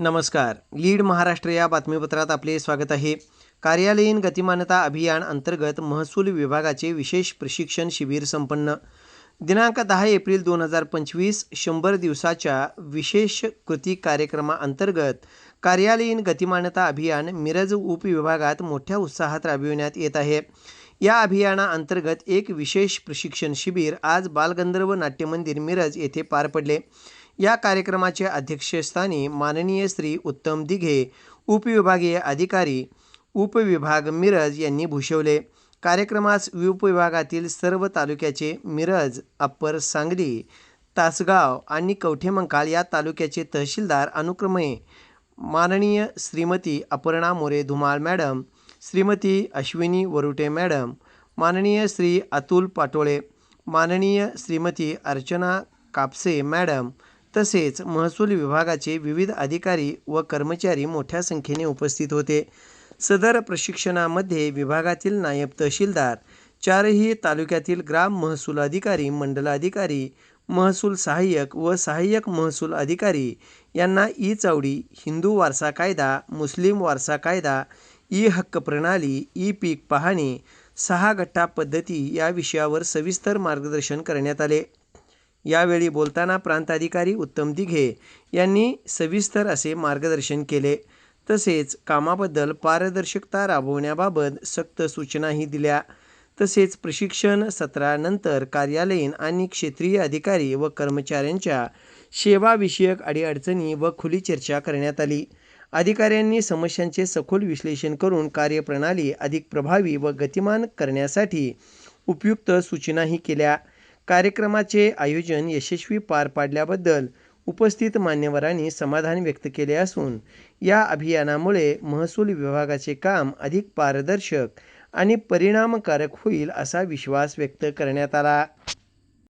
नमस्कार. लीड महाराष्ट्र या बातमीपत्रात आपले स्वागत आहे. कार्यालयीन गतिमानता अभियान अंतर्गत महसूल विभागाचे विशेष प्रशिक्षण शिबिर संपन्न. दिनांक दहा एप्रिल दोन हजार पंचवीस शंभर दिवसाच्या विशेष कृती कार्यक्रमाअंतर्गत कार्यालयीन गतिमानता अभियान मिरज उपविभागात मोठ्या उत्साहात राबविण्यात येत आहे. या अभियानाअंतर्गत एक विशेष प्रशिक्षण शिबिर आज बालगंधर्व नाट्यमंदिर मिरज येथे पार पडले. या कार्यक्रमाचे अध्यक्षस्थानी माननीय श्री उत्तम दिघे उपविभागीय अधिकारी उपविभाग मिरज यांनी भूषवले. कार्यक्रमास उपविभागातील सर्व तालुक्याचे मिरज अप्पर सांगली तासगाव आणि कवठेमंकाळ या तालुक्याचे तहसीलदार अनुक्रमे माननीय श्रीमती अपर्णा मोरे धुमाळ मॅडम श्रीमती अश्विनी वरुटे मॅडम माननीय श्री अतुल पाटोळे माननीय श्रीमती अर्चना कापसे मॅडम तसेच महसूल विभागाचे विविध अधिकारी व कर्मचारी मोठ्या संख्येने उपस्थित होते. सदर प्रशिक्षणामध्ये विभागातील नायब तहसीलदार चारही तालुक्यातील ग्राम महसूल अधिकारी मंडलाधिकारी महसूल सहाय्यक व सहाय्यक महसूल अधिकारी यांना ई चावडी हिंदू वारसा कायदा मुस्लिम वारसा कायदा ई हक्क प्रणाली ई पीक पाहणी सहा गट्टा पद्धती या विषयावर सविस्तर मार्गदर्शन करण्यात आले. यावेळी बोलताना प्रांताधिकारी उत्तम दिघे यांनी सविस्तर असे मार्गदर्शन केले. तसेच कामाबद्दल पारदर्शकता राबवण्याबाबत सक्त सूचनाही दिल्या. तसेच प्रशिक्षण सत्रानंतर कार्यालयीन आणि क्षेत्रीय अधिकारी व कर्मचाऱ्यांच्या सेवाविषयक अडीअडचणी व खुली चर्चा करण्यात आली. अधिकाऱ्यांनी समस्यांचे सखोल विश्लेषण करून कार्यप्रणाली अधिक प्रभावी व गतिमान करण्यासाठी उपयुक्त सूचनाही केल्या. कार्यक्रमाचे आयोजन यशस्वी पार पाडल्याबद्दल उपस्थित मान्यवरांनी समाधान व्यक्त केले असून या अभियानामुळे महसूल विभागाचे काम अधिक पारदर्शक आणि परिणामकारक होईल असा विश्वास व्यक्त करण्यात आला.